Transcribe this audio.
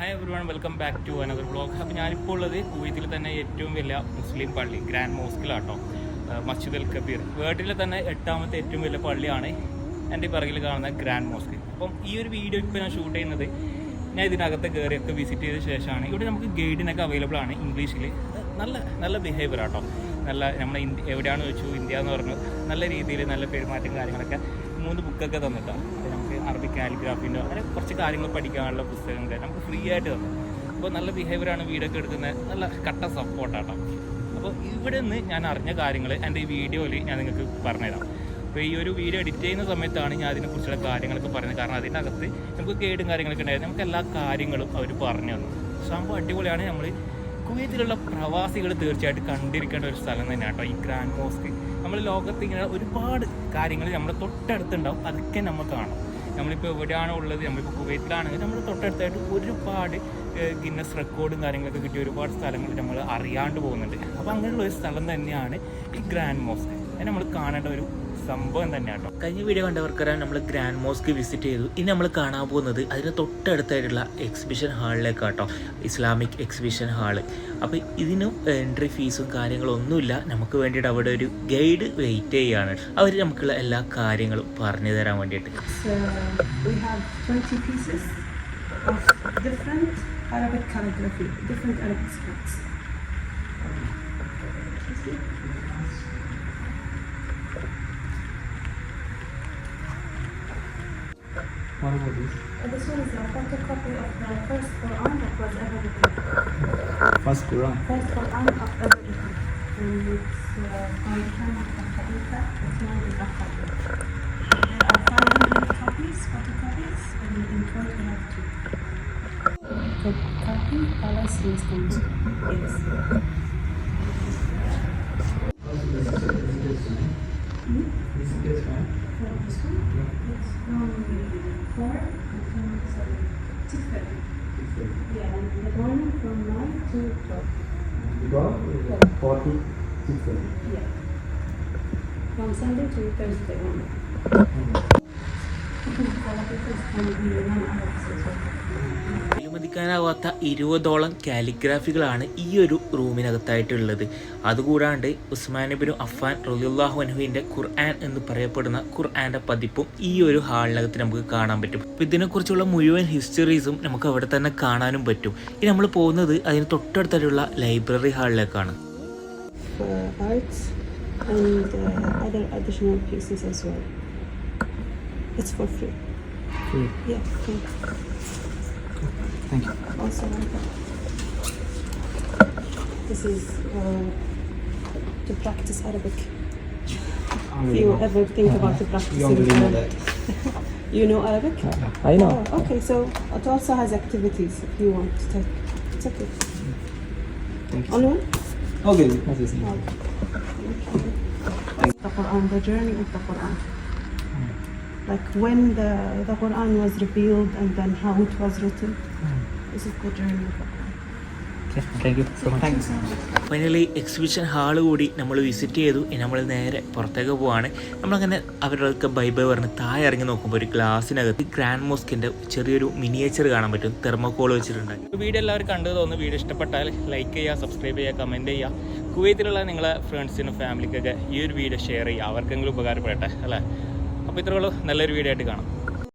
Hi everyone welcome back to another blog അപ്പോൾ ഞാനിപ്പോൾ ഉള്ളത് കുവൈത്തിൽ തന്നെ ഏറ്റവും വലിയ മുസ്ലിം പള്ളി ഗ്രാൻഡ് മോസ്കിലാട്ടോ മസ്ജിദ് അൽ കബീർ വേൾഡിലെ തന്നെ എട്ടാമത്തെ ഏറ്റവും വലിയ പള്ളിയാണ് എന്റെ പിറകിൽ കാണുന്ന ഗ്രാൻഡ് മോസ്ക് അപ്പം ഈ ഒരു വീഡിയോ ഇപ്പോൾ ഞാൻ ഷൂട്ട് ചെയ്യുന്നത് ഞാൻ ഇതിനകത്ത് കയറിയൊക്കെ വിസിറ്റ് ചെയ്ത ശേഷമാണ്. ഇവിടെ നമുക്ക് ഗൈഡിനൊക്കെ അവൈലബിൾ ആണ് ഇംഗ്ലീഷിൽ നല്ല നല്ല ബിഹേവിയർ ആട്ടോ നല്ല നമ്മുടെ ഇന്ത്യ എവിടെയാണെന്ന് വെച്ചു ഇന്ത്യ എന്ന് പറഞ്ഞു. നല്ല രീതിയിൽ നല്ല പെരുമാറ്റം കാര്യങ്ങളൊക്കെ മൂന്ന് ബുക്കൊക്കെ തന്നിട്ടാണ് അറബിക് കാലിഗ്രാഫിന്റെ അങ്ങനെ കുറച്ച് കാര്യങ്ങൾ പഠിക്കാനുള്ള പുസ്തകങ്ങൾ നമുക്ക് ഫ്രീ ആയിട്ട് തന്നു. അപ്പോൾ നല്ല ബിഹേവിയറാണ് വീടൊക്കെ എടുക്കുന്നത്. നല്ല കട്ട സപ്പോർട്ടാട്ടോ അപ്പോൾ ഇവിടെ നിന്ന് ഞാൻ അറിഞ്ഞ കാര്യങ്ങൾ എന്റെ ഈ വീഡിയോയിൽ ഞാൻ നിങ്ങൾക്ക് പറഞ്ഞുതരാം. അപ്പോൾ ഈ ഒരു വീഡിയോ എഡിറ്റ് ചെയ്യുന്ന സമയത്താണ് ഞാൻ അതിനെക്കുറിച്ചുള്ള കാര്യങ്ങളൊക്കെ പറഞ്ഞത് കാരണം അതിനകത്ത് നമുക്ക് ഗൈഡും കാര്യങ്ങളൊക്കെ ഉണ്ടായിരുന്നു. നമുക്ക് എല്ലാ കാര്യങ്ങളും അവർ പറഞ്ഞു തന്നു. സംഭവം അടിപൊളിയാണ്. നമ്മൾ കുവൈത്തിലുള്ള പ്രവാസികൾ തീർച്ചയായിട്ടും കണ്ടിരിക്കേണ്ട ഒരു സ്ഥലം തന്നെയാണ് കേട്ടോ ഈ ഗ്രാൻഡ് മോസ്ക്. നമ്മൾ ലോകത്ത് ഇങ്ങനെ ഒരുപാട് കാര്യങ്ങൾ നമ്മുടെ തൊട്ടടുത്തുണ്ടാവും. അതൊക്കെ നമ്മൾ കാണാം. നമ്മളിപ്പോൾ എവിടെയാണോ ഉള്ളത് നമ്മളിപ്പോൾ കുവൈത്തിലാണെങ്കിൽ നമ്മൾ തൊട്ടടുത്തായിട്ട് ഒരുപാട് ഗിന്നസ് റെക്കോർഡും കാര്യങ്ങളൊക്കെ കിട്ടിയ ഒരുപാട് സ്ഥലങ്ങൾ നമ്മൾ അറിയാണ്ട് പോകുന്നുണ്ട്. അപ്പോൾ അങ്ങനെയുള്ള ഒരു സ്ഥലം തന്നെയാണ് ഈ ഗ്രാൻഡ് മോസ്ക് അത് നമ്മൾ കാണേണ്ട ഒരു സംഭവം തന്നെയാണ് കേട്ടോ. കഴിഞ്ഞ വീഡിയോ കണ്ടവർക്കറിയാം നമ്മൾ ഗ്രാൻഡ് മോസ്ക് വിസിറ്റ് ചെയ്തു. ഇനി നമ്മൾ കാണാൻ പോകുന്നത് അതിന് തൊട്ടടുത്തായിട്ടുള്ള എക്സിബിഷൻ ഹാളിലേക്ക് കേട്ടോ ഇസ്ലാമിക് എക്സിബിഷൻ ഹാൾ അപ്പോൾ ഇതിനും എൻട്രി ഫീസും കാര്യങ്ങളും ഒന്നുമില്ല. നമുക്ക് വേണ്ടിയിട്ട് അവിടെ ഒരു ഗൈഡ് വെയിറ്റ് ചെയ്യുകയാണ് അവർ നമുക്കുള്ള എല്ലാ കാര്യങ്ങളും പറഞ്ഞു തരാൻ വേണ്ടിയിട്ട്. So we 20 pieces of different Arabic calligraphy, different Arabic scripts. one this? This one is a photocopy of the first Quran that was ever written. First Quran? First Quran of ever written. And it's uh, by Khan Khalifa, Uthman bin Affan. There are 500 copies, photocopies, and in front we have two. copy Palace Instance. Yes. Hmm? This is this one? Yes. 4 until sorry, 6.30. 6.30. Yeah, and the morning from 9 to 12. Because 4 to 6.30. Yeah. From Sunday to Thursday only. Mm -hmm. I think the is going to be one. വിലമതിക്കാനാവാത്ത ഇരുപതോളം കാലിഗ്രാഫികളാണ് ഈ ഒരു റൂമിനകത്തായിട്ടുള്ളത് അതുകൂടാണ്ട് ഉസ്മാനബിനു അഫാൻ റബിയുല്ലാഹു അൻഹുവിന്റെ ഖുർആൻ എന്ന് പറയപ്പെടുന്ന ഖുർആന്റെ പതിപ്പും ഈ ഒരു ഹാളിനകത്ത് നമുക്ക് കാണാൻ പറ്റും അപ്പോൾ ഇതിനെക്കുറിച്ചുള്ള മുഴുവൻ ഹിസ്റ്ററീസും നമുക്ക് അവിടെ തന്നെ കാണാനും പറ്റും ഇനി നമ്മൾ പോകുന്നത് അതിന് തൊട്ടടുത്തായിട്ടുള്ള ലൈബ്രറി ഹാളിലേക്കാണ് and uh, other additional pieces as well. It's for free. Free. Yeah, free. Thank you. Also, this is uh, to practice Arabic. If you ever think about the practicing You already know Arabic. that. You know Arabic? I know. Oh, okay, so it also has activities if you want to take. It's okay. Thank you. On one? Okay. What is it? The Quran, the journey of the Quran. Like when the, the Quran was revealed and then how it was written. Mm. This is the journey of the. Finally exhibition hall കൂടി നമ്മൾ visit ചെയ്തു. ഇനി നമ്മൾ നേരെ പുറത്തേക്ക് പോവാണ്. നമ്മളങ്ങനെ അവരുടെ ബൈ ബൈ പറഞ്ഞ് താഴെ ഇറങ്ങി നോക്കുമ്പോൾ ഒരു ഗ്ലാസ്സിനകത്ത് ഗ്രാൻഡ് മോസ്കിന്റെ ചെറിയൊരു മിനിയേച്ചർ കാണാൻ പറ്റും. തെർമോക്കോൾ വെച്ചിട്ടുണ്ട്. വീഡിയോ എല്ലാവരും കണ്ടു തോന്നുന്നു. വീഡിയോ ഇഷ്ടപ്പെട്ടാൽ ലൈക്ക് ചെയ്യുക സബ്സ്ക്രൈബ് ചെയ്യുക കമന്റ് ചെയ്യുക. കുവൈത്തിലുള്ള നിങ്ങളെ ഫ്രണ്ട്സിനും ഫാമിലിക്കൊക്കെ ഈ ഒരു വീഡിയോ ഷെയർ ചെയ്യുക. അവർക്കെങ്കിലും ഉപകാരപ്പെടട്ടെ അല്ലേ? അപ്പോൾ ഇത്രയുള്ള നല്ലൊരു വീഡിയോ ആയിട്ട് കാണാം.